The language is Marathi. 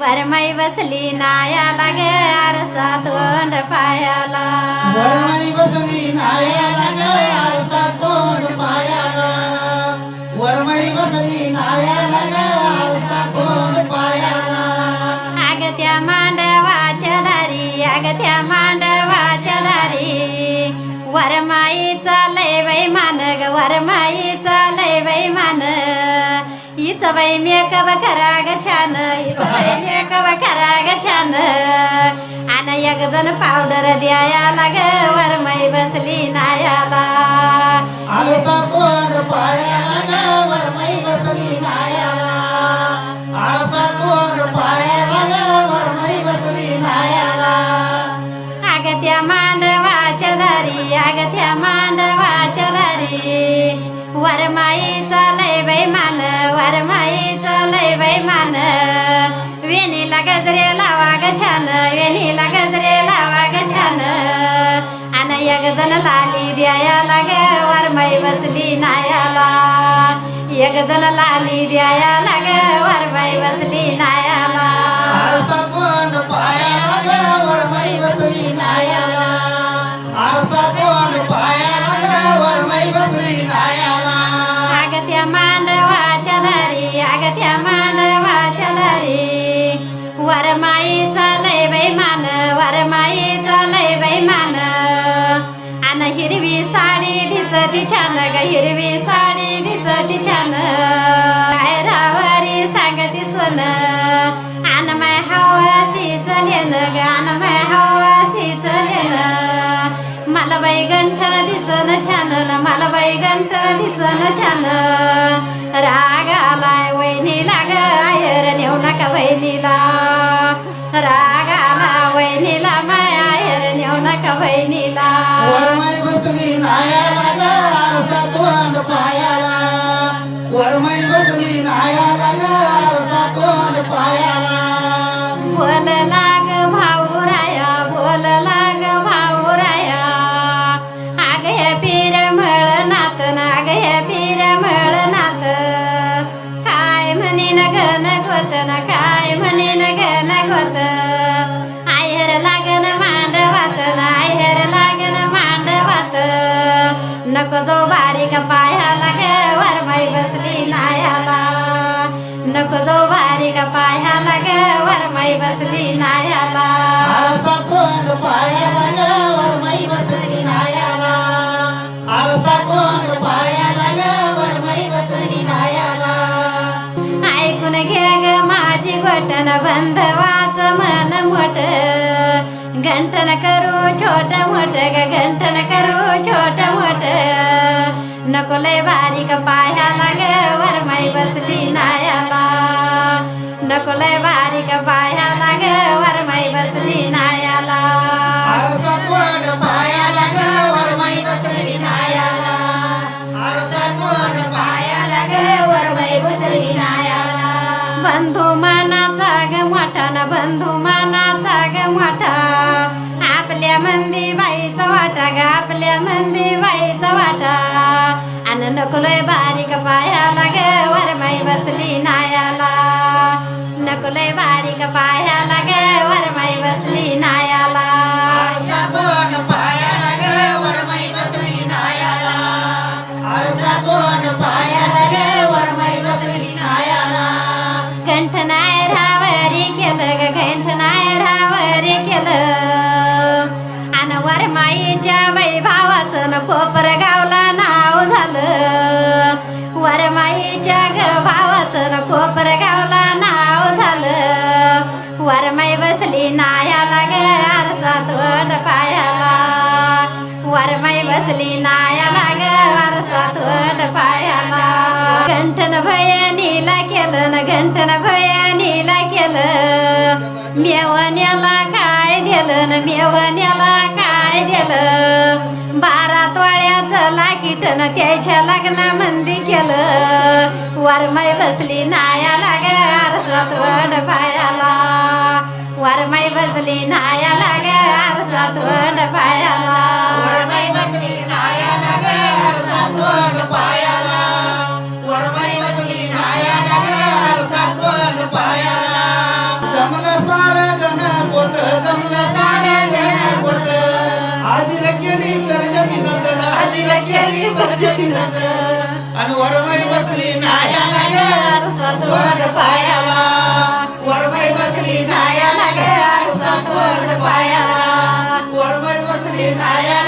वरमाई बसली नायाला ग आरसा तोंड पायाला. वरमाई बसली नायाला ग आरसा तोंड पायाला. वरमाई बसली नायाला ग आरसा तोंड पायाला. अग त्या मांडवाच्या दारी अग त्या मांडवाच्या दारी. वरमाईचा लय बाई मान ग वरमाईचा लय बाई मान हिच बाई मेकअप करा ग छान हिच बाई मेकअप करा ग छान आणि एक जण पावडर द्यायला ग वरमाई बसली नायाला. आरसा तोंड पायाला ग वरमाई बसली नायाला. आरसा तोंड पायाला ग वरमाई बसली नायाला. अग त्या मांडवाच्या दारी अग त्या मांडवाच्या दारी. वरमाईचा लय बाई मान वरमाईचा लय बाई मान. वेणीला गजरे लावा ग छान वेणीला गजरे लावा ग छान. आणि एक जण लाली द्यायला ग वरमाई बसली नायाला. एक जण लाली द्याया ग वरमाई बसली नाया आन हिरवी साडी दिसती छान ग हिरवी साडी दिसती छान. काय रावारी सांगती सोन. आन माय हवासी चलेन ग आन माय हवासी चलेन. मला बाई गंठन दिसन छान मला बाई गंठन दिसन छान. राग आलाय वहिनीला ग आयर नेऊ नका वहिनीला. नका वहिनीला वरमाई बसली नायाला ग आरसा तोंड पायाला. वरमाई बसली नायाला ग आरसा तोंड पायाला. बोल नको जो बारीक पायाला ग वरमाई बसली नायाला। नको जो बारीक पायाला ग वरमाई बसली नायाला। पायाला ग वरमाई बसली नायाला। आरसा तोंड पायाला ग वरमाई बसली नायाला। ऐकून घे ग माझी बटन बंद घंटन करू छोट मोठ ग घंटन करू छोट मोठ नको लय बारीक पायाला ग वरमाई बसली नायाला नको लय बारीक पायाला ग वरमाई बसली नायाला पायाला ग वरमाई बसली नायाला पायाला ग वरमाई बसली नायाला बंधू मानाचा ग मोठा ना बंधू मानाचा वाटा गा आपल्या मंदी बाईचा वाटा. अन नकुलय बारीक पायाला ग वरमाई बसली नायाला. नकुलय बारीक पाया वरमाईच्या वैभावाचं न कोपर गावला नाव झालं. वरमाईच्या ग भावाचं न कोपर गावला नाव झालं. वरमाई बसली नायाला ग आरसा तोंड पायाला. वरमाई बसली नायाला ग आरसा तोंड पायाला. घंटन भयानीला केलं न घंटन भयानीला केलं. मेवण्याला काय दिलं न मेवण्याला काय दिलं बारा तोळ्याचं लाकीटन त्याच्या लग्नामंदी केलं. वरमाई बसली नाया लाग आरसात वड पायाला. वरमाई बसली नाया लाग आरसात वड पायाला. आजीला केली सरजमी नंदन आजीला केली सरजमी नंदन आणि वरमय बसली नायाला गर सत्वर पायाला. वरमय बसली नायाला गर सत्वर पायाला. वरमय बसली नाया